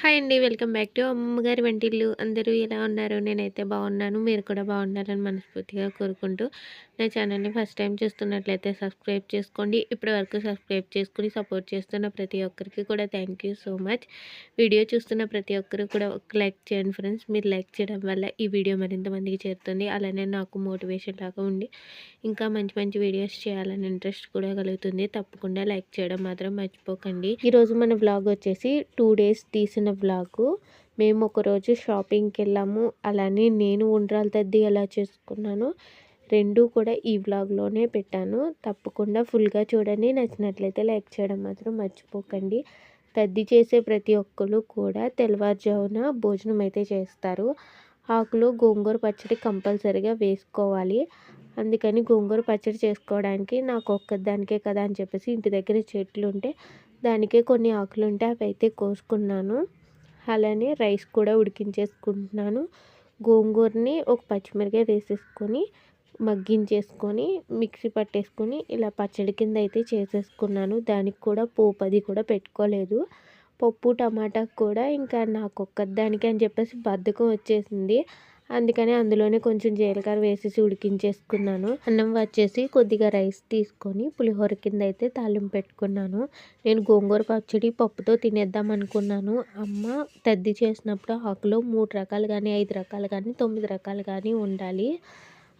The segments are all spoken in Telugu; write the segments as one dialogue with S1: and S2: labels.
S1: హాయ్ అండి. వెల్కమ్ బ్యాక్ టు అమ్మగారి వంటిల్లు. అందరూ ఎలా ఉన్నారు? నేనైతే బాగున్నాను. మీరు కూడా బాగున్నారని మనస్ఫూర్తిగా కోరుకుంటూ నా ఛానల్ని ఫస్ట్ టైం చూస్తున్నట్లయితే సబ్స్క్రైబ్ చేసుకోండి. ఇప్పటి వరకు సబ్స్క్రైబ్ చేసుకుని సపోర్ట్ చేస్తున్న ప్రతి ఒక్కరికి కూడా thank you so much. Video చూస్తున్న ప్రతి ఒక్కరు కూడా ఒక లైక్ చేయండి ఫ్రెండ్స్. మీరు లైక్ చేయడం వల్ల ఈ వీడియో మరింత మందికి చేరుతుంది. అలానే నాకు మోటివేషన్ లాగా ఉండి ఇంకా మంచి మంచి వీడియోస్ చేయాలని ఇంట్రెస్ట్ కూడా కలుగుతుంది. తప్పకుండా లైక్ చేయడం మాత్రం మర్చిపోకండి. ఈరోజు మన వ్లాగ్ వచ్చేసి టూ డేస్ తీసిన వ్లాగు. మేము ఒకరోజు షాపింగ్కి వెళ్ళాము. అలానే నేను ఉండ్రాల తద్ది ఎలా చేసుకున్నాను. రెండూ కూడా ఈ వ్లాగ్లోనే పెట్టాను. తప్పకుండా ఫుల్గా చూడండి. నచ్చినట్లయితే లైక్ చేయడం మాత్రం మర్చిపోకండి. తద్ది చేసే ప్రతి ఒక్కరు కూడా తెల్లవారుజామున భోజనం అయితే చేస్తారు. ఆకులో గోంగూర పచ్చడి కంపల్సరిగా వేసుకోవాలి. అందుకని గోంగూర పచ్చడి చేసుకోవడానికి నాకు ఒక్కదానికే కదా అని చెప్పేసి ఇంటి దగ్గర చెట్లు ఉంటే దానికే కొన్ని ఆకులు ఉంటే అవి అయితే కోసుకున్నాను. అలానే రైస్ కూడా ఉడికించేసుకుంటున్నాను. గోంగూరని ఒక పచ్చిమిరకాయ వేసేసుకొని మగ్గించేసుకొని మిక్సీ పట్టేసుకొని ఇలా పచ్చడి కింద అయితే చేసేసుకున్నాను. దానికి కూడా పోపు అది కూడా పెట్టుకోలేదు. పప్పు టమాటా కూడా ఇంకా నాకు ఒక్కదానికి అని చెప్పేసి బద్ధకం వచ్చేసింది. అందుకని అందులోనే కొంచెం జీలకర్ర వేసేసి ఉడికించేసుకున్నాను. అన్నం వచ్చేసి కొద్దిగా రైస్ తీసుకొని పులిహోర కింద అయితే తాలింపు పెట్టుకున్నాను. నేను గోంగూర పచ్చడి పప్పుతో తినేద్దాం అనుకున్నాను. అమ్మ తద్ది చేసినప్పుడు ఆకులో మూడు రకాలు కానీ ఐదు రకాలు కానీ తొమ్మిది రకాలు కానీ ఉండాలి.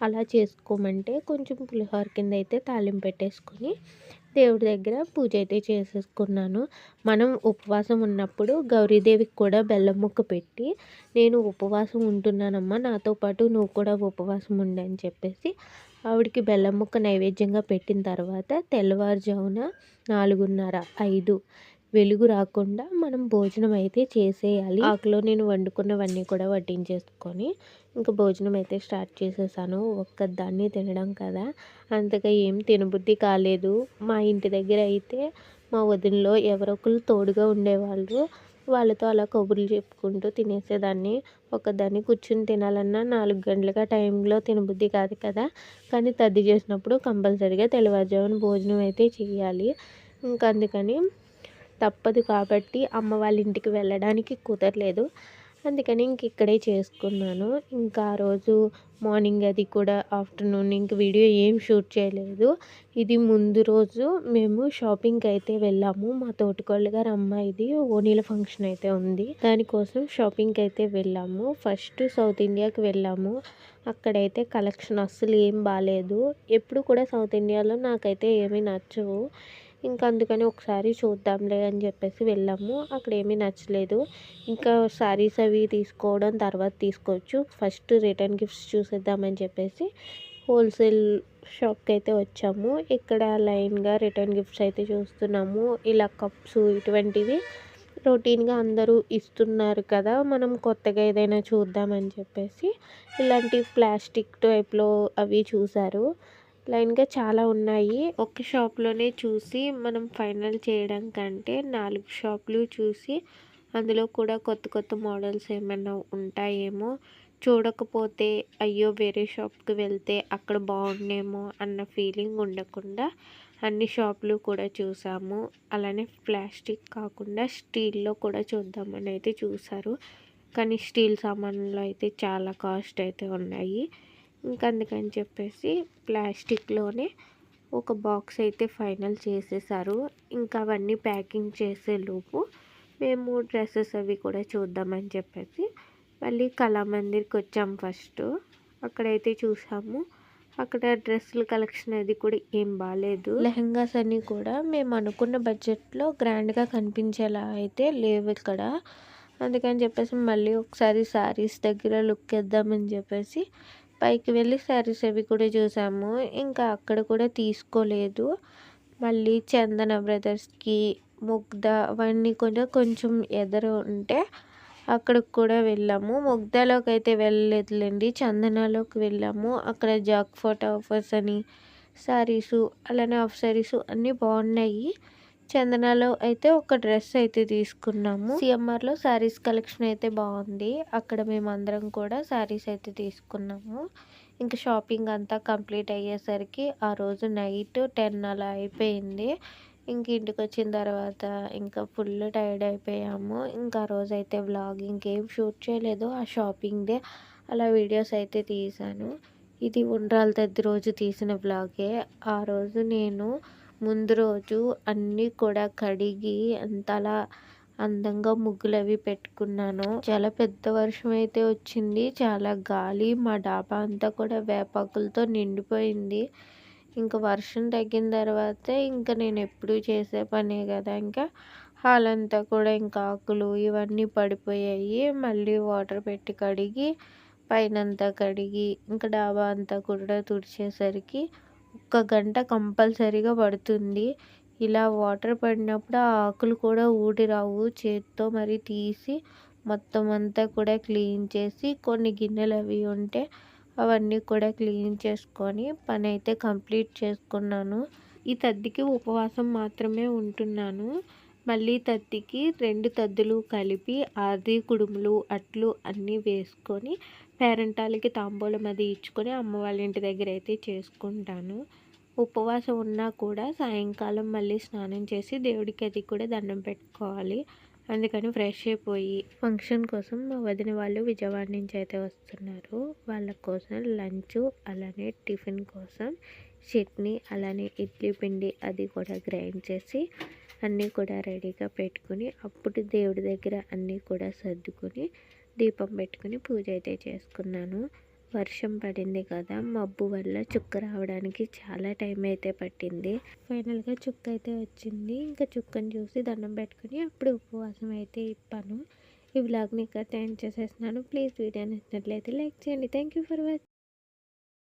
S1: అలా చేసుకోమంటే కొంచెం పులిహోర కింద అయితే తాలింపు పెట్టేసుకొని దేవుడి దగ్గర పూజ అయితే చేసేసుకున్నాను. మనం ఉపవాసం ఉన్నప్పుడు గౌరీదేవికి కూడా బెల్లం ముక్క పెట్టి నేను ఉపవాసం ఉంటున్నానమ్మా నాతో పాటు నువ్వు కూడా ఉపవాసం ఉండని చెప్పేసి ఆవిడకి బెల్లం ముక్క నైవేద్యంగా పెట్టిన తర్వాత తెల్లవారుజామున నాలుగున్నర ఐదు వెలుగు రాకుండా మనం భోజనం అయితే చేసేయాలి. ఆకులో నేను వండుకున్నవన్నీ కూడా వడ్డించేసుకొని ఇంకా భోజనం అయితే స్టార్ట్ చేసేసాను. ఒక్కదాన్ని తినడం కదా. అంతగా ఏం తినబుద్ధి కాలేదు. మా ఇంటి దగ్గర అయితే మా వదినలో ఎవరొకరు తోడుగా ఉండేవాళ్ళు. వాళ్ళతో అలా కబుర్లు చెప్పుకుంటూ తినేసేదాన్ని. ఒకదాన్ని కూర్చుని తినాలన్నా నాలుగు గంటలుగా టైంలో తినబుద్ధి కాదు కదా. కానీ తద్ది చేసినప్పుడు కంపల్సరీగా తెల్లవారుజామున భోజనం అయితే చేయాలి. ఇంకా అందుకని తప్పదు కాబట్టి అమ్మ వాళ్ళ ఇంటికి వెళ్ళడానికి కుదరలేదు. అందుకని ఇంక ఇక్కడే చేసుకున్నాను. ఇంకా ఆ రోజు మార్నింగ్ అది కూడా ఆఫ్టర్నూన్ ఇంక వీడియో ఏం షూట్ చేయలేదు. ఇది ముందు రోజు మేము షాపింగ్కి అయితే వెళ్ళాము. మా తోటికోళ్ళ గారు అమ్మాయిది ఓనీల ఫంక్షన్ అయితే ఉంది. దానికోసం షాపింగ్కి అయితే వెళ్ళాము. ఫస్ట్ సౌత్ ఇండియాకి వెళ్ళాము. అక్కడైతే కలెక్షన్ అస్సలు ఏం బాగాలేదు ఎప్పుడు కూడా సౌత్ ఇండియాలో నాకైతే ఏమీ నచ్చవు. ఇంకా అందుకని ఒకసారి చూద్దాంలే అని చెప్పేసి వెళ్ళాము. అక్కడ ఏమీ నచ్చలేదు. ఇంకా శారీస్ అవి తీసుకోవడం తర్వాత తీసుకోవచ్చు. ఫస్ట్ రిటర్న్ గిఫ్ట్స్ చూసేద్దామని చెప్పేసి హోల్సేల్ షాప్కి అయితే వచ్చాము. ఇక్కడ లైన్గా రిటర్న్ గిఫ్ట్స్ అయితే చూస్తున్నాము. ఇలా కప్స్ ఇటువంటివి రొటీన్గా అందరూ ఇస్తున్నారు కదా మనం కొత్తగా ఏదైనా చూద్దామని చెప్పేసి ఇలాంటి ప్లాస్టిక్ టైప్లో అవి చూసారు లైన్గా చాలా ఉన్నాయి. ఒక షాప్లోనే చూసి మనం ఫైనల్ చేయడం కంటే నాలుగు షాపులు చూసి అందులో కూడా కొత్త కొత్త మోడల్స్ ఏమైనా ఉంటాయేమో. చూడకపోతే అయ్యో వేరే షాప్కి వెళ్తే అక్కడ బాగుండేమో అన్న ఫీలింగ్ ఉండకుండా అన్ని షాపులు కూడా చూసాము. అలానే ప్లాస్టిక్ కాకుండా స్టీల్లో కూడా చూద్దామని అయితే చూసారు. కానీ స్టీల్ సామాన్లు అయితే చాలా కాస్ట్ అయితే ఉన్నాయి. అందుకని చెప్పేసి ప్లాస్టిక్లోనే ఒక బాక్స్ అయితే ఫైనల్ చేసేసారు. ఇంకా అవన్నీ ప్యాకింగ్ చేసేలోపు మేము డ్రెస్సెస్ అవి కూడా చూద్దామని చెప్పేసి మళ్ళీ కళామందిర్కి వచ్చాము ఫస్ట్. అక్కడైతే చూసాము. అక్కడ డ్రెస్సుల కలెక్షన్ అది కూడా ఏం బాగాలేదు లెహంగాస్ అన్నీ కూడా మేము అనుకున్న బడ్జెట్లో గ్రాండ్గా కనిపించేలా అయితే లేవు ఇక్కడ. అందుకని చెప్పేసి మళ్ళీ ఒకసారి శారీస్ దగ్గర లుక్ వేద్దామని చెప్పేసి పైకి వెళ్ళి శారీస్ అవి కూడా చూసాము. ఇంకా అక్కడ కూడా తీసుకోలేదు. మళ్ళీ చందన బ్రదర్స్కి ముగ్ధ అవన్నీ కూడా కొంచెం ఎదురు ఉంటే అక్కడికి కూడా వెళ్ళాము. ముగ్ధలోకి అయితే వెళ్ళలేదులేండి చందనలోకి వెళ్ళాము. అక్కడ జాక్ ఫోటో ఆఫర్స్ అని శారీసు అలానే ఆఫ్ శారీసు అన్నీ బాగున్నాయి. చందనాలో అయితే ఒక డ్రెస్ అయితే తీసుకున్నాము. సిఎంఆర్లో శారీస్ కలెక్షన్ అయితే బాగుంది. అక్కడ మేము అందరం కూడా శారీస్ అయితే తీసుకున్నాము. ఇంకా షాపింగ్ అంతా కంప్లీట్ అయ్యేసరికి ఆ రోజు నైట్ టెన్ అలా అయిపోయింది. ఇంక ఇంటికి వచ్చిన తర్వాత ఇంకా ఫుల్ టైర్డ్ అయిపోయాము. ఇంకా ఆ రోజు అయితే వ్లాగ్ ఇంకేం షూట్ చేయలేదు. ఆ షాపింగ్దే అలా వీడియోస్ అయితే తీసాను ఇది ఉండ్రాల తద్ది రోజు తీసిన వ్లాగే. ఆ రోజు నేను ముందు రోజు అన్నీ కూడా కడిగి అంతలా అందంగా ముగ్గులు అవి పెట్టుకున్నాను. చాలా పెద్ద వర్షం అయితే వచ్చింది. చాలా గాలి మా డాబా అంతా కూడా వేపాకులతో నిండిపోయింది. ఇంకా వర్షం తగ్గిన తర్వాత ఇంకా నేను ఎప్పుడు చేసే పనే కదా. ఇంకా హాల్ అంతా కూడా ఇంకా ఆకులు ఇవన్నీ పడిపోయాయి. మళ్ళీ వాటర్ పెట్టి కడిగి పైనంతా కడిగి ఇంకా డాబా అంతా కూడా తుడిచేసరికి ఒక్క గంట కంపల్సరీగా పడుతుంది. ఇలా వాటర్ పడినప్పుడు ఆ ఆకులు కూడా ఊడి రావు. చేత్తో మరి తీసి మొత్తం అంతా కూడా క్లీన్ చేసి కొన్ని గిన్నెలు అవి ఉంటే అవన్నీ కూడా క్లీన్ చేసుకొని పని అయితే కంప్లీట్ చేసుకున్నాను. ఈ తద్దికి ఉపవాసం మాత్రమే ఉంటున్నాను. మళ్ళీ తత్తికి రెండు తద్దులు కలిపి ఆది కుడుములు అట్లు అన్నీ వేసుకొని పేరెంటాలకి తాంబూలం అది ఇచ్చుకొని అమ్మ వాళ్ళ ఇంటి దగ్గర అయితే చేసుకుంటాను. ఉపవాసం ఉన్నా కూడా సాయంకాలం మళ్ళీ స్నానం చేసి దేవుడికి అది కూడా దండం పెట్టుకోవాలి. అందుకని ఫ్రెష్ అయిపోయి ఫంక్షన్ కోసం మా వదిన వాళ్ళు విజయవాడ నుంచి అయితే వస్తున్నారు. వాళ్ళ కోసం లంచ్ అలానే టిఫిన్ కోసం చట్నీ అలానే ఇడ్లీ పిండి అది కూడా గ్రైండ్ చేసి అన్నీ కూడా రెడీగా పెట్టుకుని అప్పుడు దేవుడి దగ్గర అన్నీ కూడా సర్దుకొని దీపం పెట్టుకుని పూజ అయితే చేసుకున్నాను. వర్షం పడింది కదా మబ్బు వల్ల చుక్క రావడానికి చాలా టైం అయితే పట్టింది. ఫైనల్గా చుక్క అయితే వచ్చింది. ఇంకా చుక్కను చూసి దండం పెట్టుకుని అప్పుడు ఉపవాసం అయితే ఇప్పాను. ఈ వ్లాగ్ని ఇక్కడ ఎండ్ చేసేస్తున్నాను. ప్లీజ్ వీడియో నచ్చినట్లయితే లైక్ చేయండి. Thank you for watching